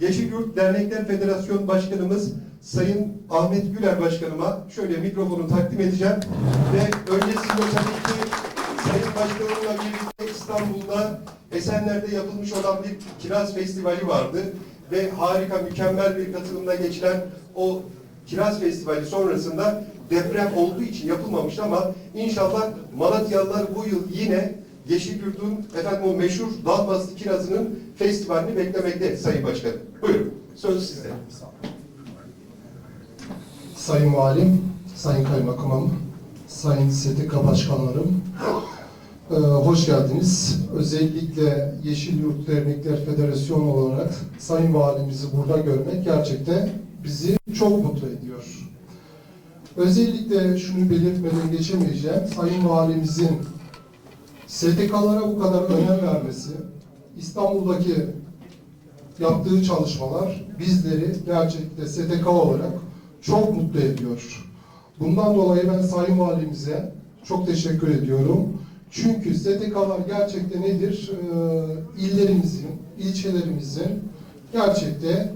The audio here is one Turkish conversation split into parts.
Yeşilyurt Dernekler Federasyon Başkanımız Sayın Ahmet Güler Başkanıma şöyle mikrofonu takdim edeceğim. Ve öncesinde tabii ki Sayın Başkanımla birlikte İstanbul'da Esenler'de yapılmış olan bir Kiraz Festivali vardı. Ve harika, mükemmel bir katılımla geçilen o Kiraz Festivali sonrasında deprem olduğu için yapılmamıştı ama inşallah Malatyalılar bu yıl yine Yeşilyurt'un efendim o meşhur Dalbazlı Kirazı'nın festivalini beklemekte Sayın Başkanım. Buyurun, söz sizde. Sayın Valim, Sayın Kaymakamım, Sayın STK Başkanlarım, e, hoş geldiniz. Özellikle Yeşil Yurt Dernekler Federasyonu olarak Sayın Valimizi burada görmek gerçekten bizi çok mutlu ediyor. Özellikle şunu belirtmeden geçemeyeceğim. Sayın Valimizin STK'lara bu kadar önem vermesi, İstanbul'daki yaptığı çalışmalar bizleri gerçekten STK olarak çok mutlu ediyor. Bundan dolayı ben Sayın Valimize çok teşekkür ediyorum. Çünkü STK'lar gerçekten nedir? Ee, illerimizin, ilçelerimizin gerçekten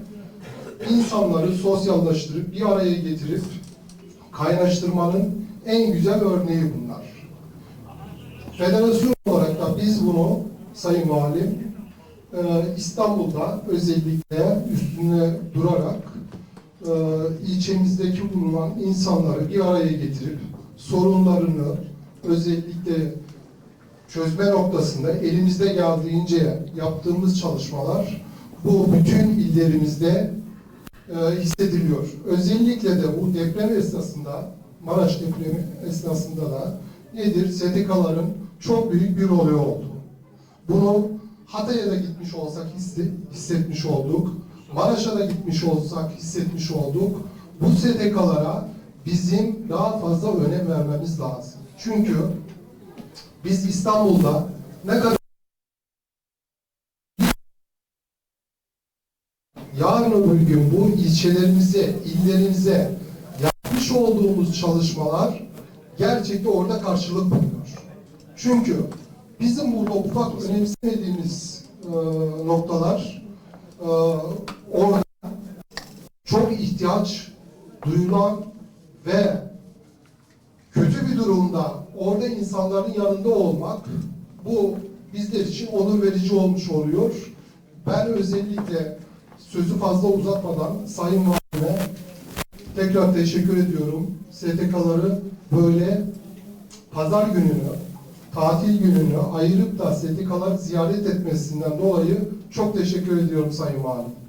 insanları sosyallaştırıp bir araya getirip kaynaştırmanın en güzel örneği bunlar. Federasyon olarak da biz bunu Sayın Valim e, İstanbul'da özellikle üstüne durarak e, ilçemizdeki bulunan insanları bir araya getirip sorunlarını özellikle çözme noktasında elimizde geldiğince yaptığımız çalışmalar bu bütün illerimizde e, hissediliyor. Özellikle de bu deprem esnasında, Maraş depremi esnasında da nedir? STK'ların çok büyük bir rolü oldu. Bunu Hatay'a da gitmiş olsak hissetmiş olduk. Maraş'a da gitmiş olsak hissetmiş olduk. Bu STK'lara bizim daha fazla önem vermemiz lazım. Çünkü biz İstanbul'da ne kadar yarın öbür gün bu ilçelerimize, illerimize yapmış olduğumuz çalışmalar gerçekten orada karşılık buluyor. Çünkü bizim burada ufak önemsemediğimiz e, noktalar e, orada çok ihtiyaç duyulan ve kötü bir durumda orada insanların yanında olmak bu bizler için onur verici olmuş oluyor. Ben özellikle sözü fazla uzatmadan Sayın Valime tekrar teşekkür ediyorum. STK'ları böyle pazar gününü, tatil gününü ayırıp da STK'ları ziyaret etmesinden dolayı çok teşekkür ediyorum Sayın Valim.